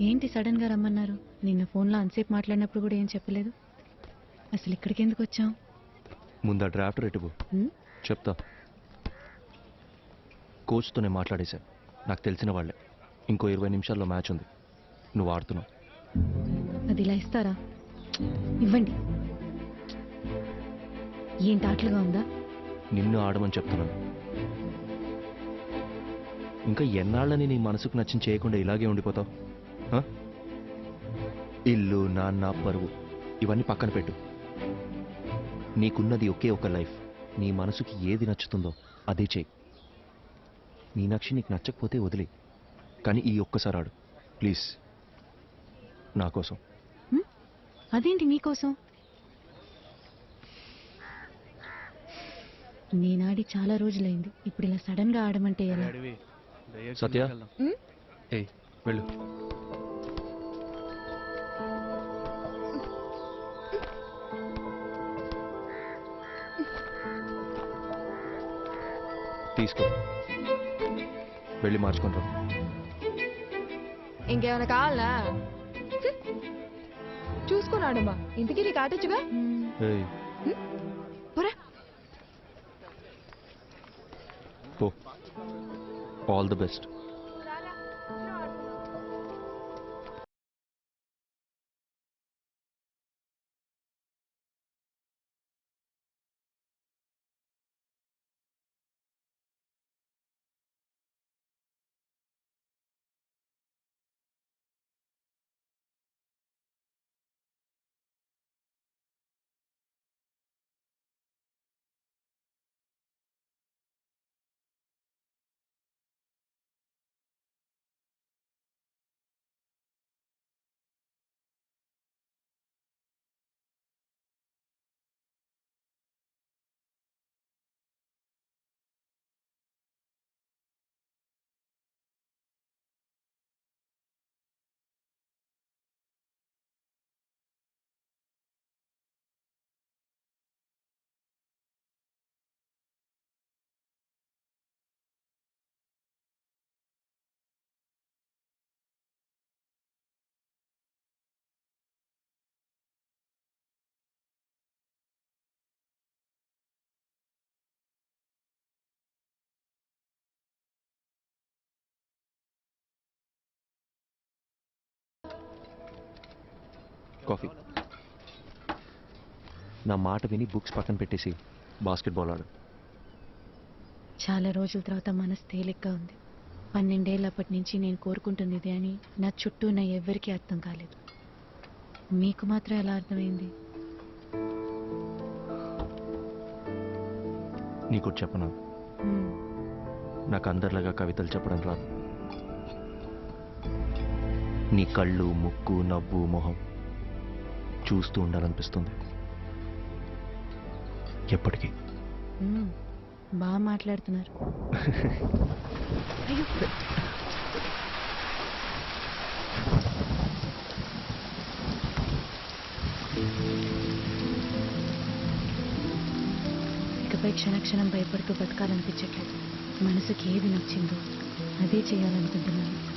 ఏంటి సడన్గా రమ్మన్నారు? నిన్న ఫోన్లో అంతసేపు మాట్లాడినప్పుడు కూడా ఏం చెప్పలేదు? అసలు ఇక్కడికి ఎందుకు వచ్చాం ముందు ఆ డ్రాఫ్ట్ రెట్టువు చెప్తా. కోచ్తో నేను మాట్లాడేశాను. నాకు తెలిసిన వాళ్ళే. ఇంకో ఇరవై నిమిషాల్లో మ్యాచ్ ఉంది. నువ్వు ఆడుతున్నావు. అది ఇలా ఇస్తారా? ఇవ్వండి. ఏంటి ఆటలుగా ఉందా? నిన్ను ఆడమని చెప్తున్నాను. ఇంకా ఎన్నాళ్ళని నీ మనసుకు నచ్చిన చేయకుండా ఇలాగే ఉండిపోతావు? ఇల్లు నాన్న పరువు ఇవన్నీ పక్కన పెట్టు. నీకున్నది ఒకే ఒక లైఫ్. నీ మనసుకి ఏది నచ్చుతుందో అదే చేయి. మీనాక్షి నీకు నచ్చకపోతే వదిలే. కానీ ఈ ఒక్కసారి ఆడు ప్లీజ్. నా కోసం. అదేంటి మీకోసం నేనాడి చాలా రోజులైంది. ఇప్పుడు ఇలా సడన్గా ఆడమంటే ఎలా? సత్య? వెళ్ళు. తీసుకో. వెళ్ళి మార్చుకుంటాం ఇంకేమైనా కావాలా? చూసుకున్నాడమ్మా ఇంటికి నీకు ఆటొచ్చుగా? All the best coffee. నా మాట విని బుక్స్ పక్కన పెట్టేసి బాస్కెట్బాల్ ఆడు. చాలా రోజుల తర్వాత మనసు తేలిగ్గా ఉంది. పన్నెండేళ్ళప్పటి నుంచి నేను కోరుకుంటుంది ఇదే అని నా చుట్టూ ఉన్న ఎవ్వరికీ అర్థం కాలేదు. మీకు మాత్రం ఎలా అర్థమైంది? నీకు చెప్పనా. నాకు అందరిలాగా కవితలు చెప్పడం రాదు. నీ కళ్ళు ముక్కు నవ్వు మొహం చూస్తూ ఉండాలనిపిస్తుంది. ఎప్పటికీ. బాగా మాట్లాడుతున్నారు. ఇకపై క్షణక్షణం భయపడుతూ బతకాలనిపించట్లేదు. మనసుకి ఏది నచ్చిందో అదే చేయాలనుకుంటున్నాను.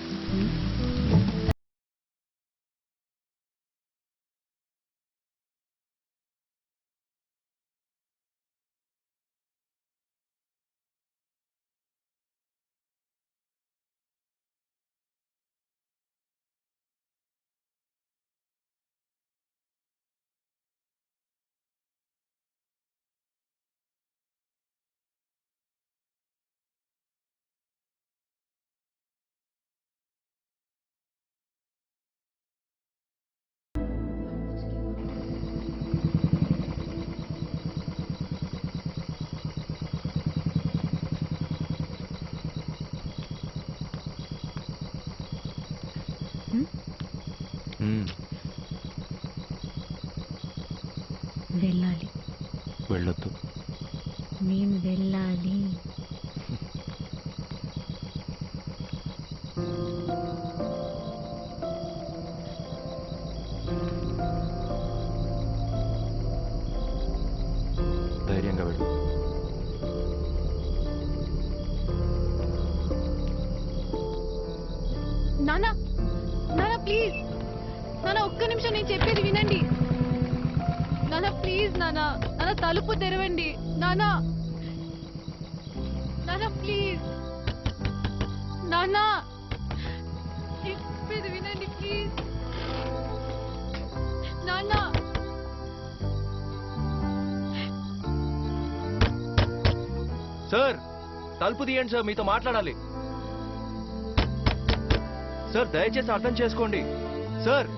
వెళ్ళాలి. వెళ్ళొద్దు. నేను వెళ్ళాలి. నాన్న తలుపు తెరవండి. నానా. నానా ప్లీజ్. నానా. చెప్పేది వినండి ప్లీజ్. నానా. సార్ తలుపు తీయండి సార్ మీతో మాట్లాడాలి. సార్ దయచేసి అర్థం చేసుకోండి. Sir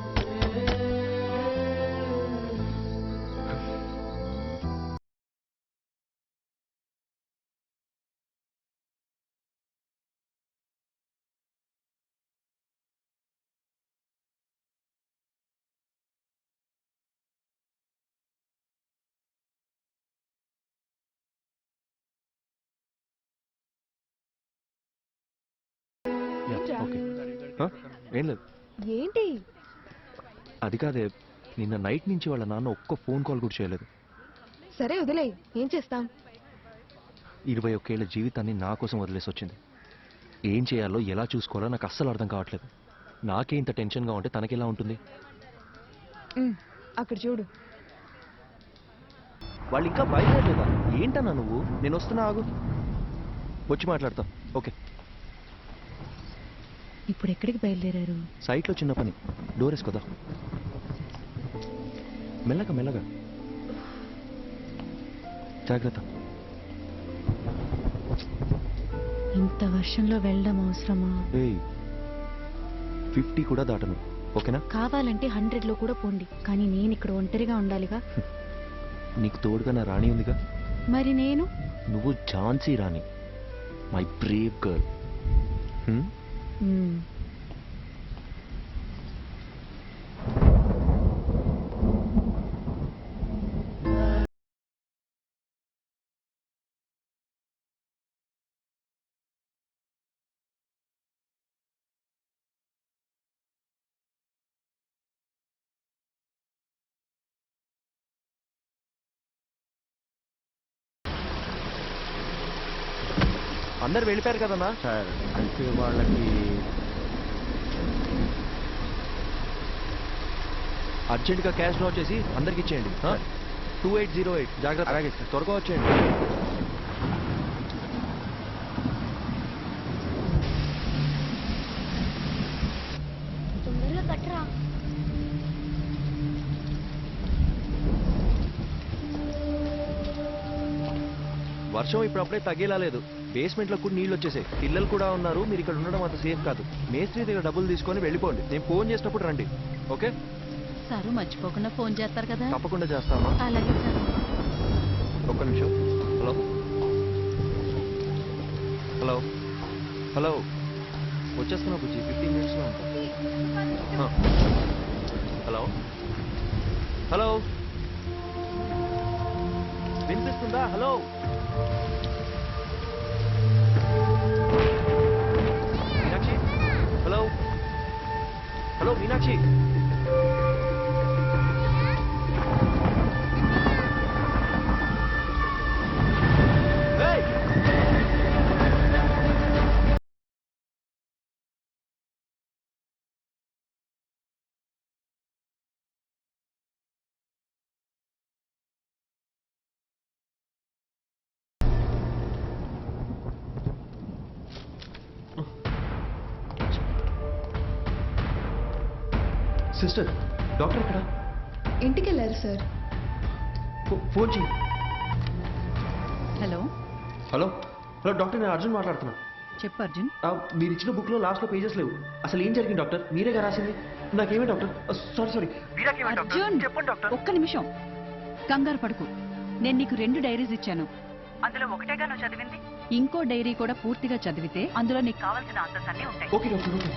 okay. హ? ఏం లేదు. ఏంటి? అది కాదే నిన్న నైట్ నుంచి వాళ్ళ నాన్న ఒక్క ఫోన్ కాల్ కూడా చేయలేదు. సరే వదిలే ఏం చేస్తాం? ఇరవై ఒకేళ్ళ జీవితాన్ని నా కోసం వదిలేసి వచ్చింది. ఏం చేయాలో ఎలా చూసుకోవాలో నాకు అస్సలు అర్థం కావట్లేదు. నాకే ఇంత టెన్షన్గా ఉంటే తనకెలా ఉంటుంది? అక్కడ చూడు. వాళ్ళు ఇంకా బయలుదేరలేదా? ఏంటన్నా నువ్వు? నేను వస్తున్నా ఆగు. వచ్చి మాట్లాడతా. ఓకే. ఇప్పుడు ఎక్కడికి బయలుదేరారు? సైట్లో చిన్న పని. డోర్ వేసుకోదా? మెల్లగా మెల్లగా. జాగ్రత్త. ఇంత వర్షంలో వెళ్ళడం అవసరమా? ఏయ్ ఫిఫ్టీ కూడా దాటను. ఓకేనా? కావాలంటే హండ్రెడ్లో కూడా పోండి. కానీ నేను ఇక్కడ ఒంటరిగా ఉండాలిగా. నీకు తోడుగా నా రాణి ఉందిగా? మరి నేను? నువ్వు Jhansi Rani. My brave girl. అందరు వెళ్ళిపోయారు కదన్నా? సార్ అంటే వాళ్ళకి అర్జెంట్గా క్యాష్ డ్రా చేసి అందరికి ఇచ్చేయండి. టూ ఎయిట్ జీరో ఎయిట్ జాగ్రత్త. అలాగే సార్. త్వరగా వచ్చేయండి. వర్షం ఇప్పుడప్పుడే తగ్గేలా లేదు. బేస్మెంట్లో కూడా నీళ్ళు వచ్చేసాయి. పిల్లలు కూడా ఉన్నారు. మీరు ఇక్కడ ఉండడం అంత సేఫ్ కాదు. మేస్త్రి దగ్గర డబ్బులు తీసుకొని వెళ్ళిపోండి. నేను ఫోన్ చేసినప్పుడు రండి. ఓకే సారు మర్చిపోకుండా ఫోన్ చేస్తారు కదా. తప్పకుండా చేస్తామా అలాగే సార్. ఒక్క నిమిషం. హలో. హలో. హలో. వచ్చేస్తున్నా బుజ్జి. ఫిఫ్టీన్ మినిట్స్లో ఉంటా. హలో. హలో. వినిపిస్తుందా? Hello. Meenakshi. Hello. Hello Meenakshi. Sister doctor ఎక్కడ? ఇంటికి వెళ్ళారు సార్ ఫోన్ చేయి హలో. హలో. హలో డాక్టర్ నేను అర్జున్ మాట్లాడుతున్నా. చెప్పు అర్జున్. మీరు ఇచ్చిన బుక్లో లాస్ట్లో పేజెస్ లేవు. అసలు ఏం జరిగింది డాక్టర్? మీరేగా రాసింది? నాకేమే డాక్టర్? Sorry sorry. అర్జున్! ఒక్క నిమిషం. కంగారు పడుకు. నేను నీకు రెండు డైరీస్ ఇచ్చాను. అందులో ఒకటేగా నువ్వు చదివింది? ఇంకో డైరీ కూడా పూర్తిగా చదివితే అందులో నీకు కావాల్సిన ఆన్సర్స్ అన్నీ ఉంటాయి. Okay doctor okay.